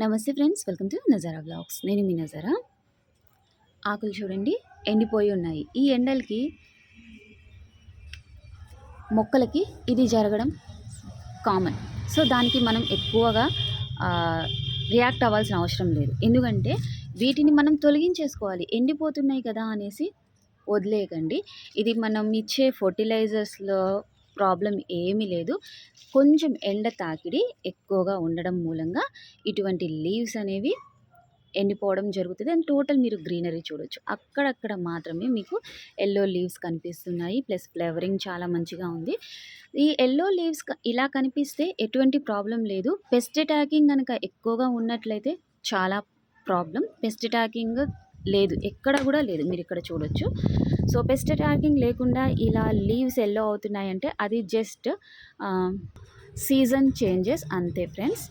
నమస్తే friends welcome to Nazara blogs నేను మీ నజారా. ఆకులు చూడండి ఎండిపోయి ఉన్నాయి. ఈ ఎండలకి మొక్కలకి ఇది జరగడం కామన్ సో దానికి మనం ఎక్కువగా రియాక్ట్ అవ్వాల్సిన అవసరం లేదు. ఎందుకంటే వీటిని మనం తొలగించేసుకోవాలి. ఎండిపోతున్నాయి కదా అనేసి వదిలేయకండి. ఇది మనం ఇచ్చే ఫర్టిలైజర్స్లో ప్రాబ్లం ఏమీ లేదు. కొంచెం ఎండ తాకిడి ఎక్కువగా ఉండడం మూలంగా ఇటువంటి లీవ్స్ అనేవి ఎండిపోవడం జరుగుతుంది. అండ్ టోటల్ మీరు గ్రీనరీ చూడొచ్చు. అక్కడక్కడ మాత్రమే మీకు ఎల్లో లీవ్స్ కనిపిస్తున్నాయి. ప్లస్ ఫ్లేవరింగ్ చాలా మంచిగా ఉంది. ఈ ఎల్లో లీవ్స్ ఇలా కనిపిస్తే ఎటువంటి ప్రాబ్లం లేదు. పెస్ట్ అటాకింగ్ కనుక ఎక్కువగా ఉన్నట్లయితే చాలా ప్రాబ్లం. పెస్ట్ అటాకింగ్ లేదు. ఎక్కడ కూడా లేదు. మీరు ఇక్కడ చూడొచ్చు. సో పెస్ట్ అటాకింగ్ లేకుండా ఇలా లీవ్స్ ఎల్లో అవుతున్నాయంటే అది జస్ట్ సీజన్ చేంజెస్ అంతే ఫ్రెండ్స్.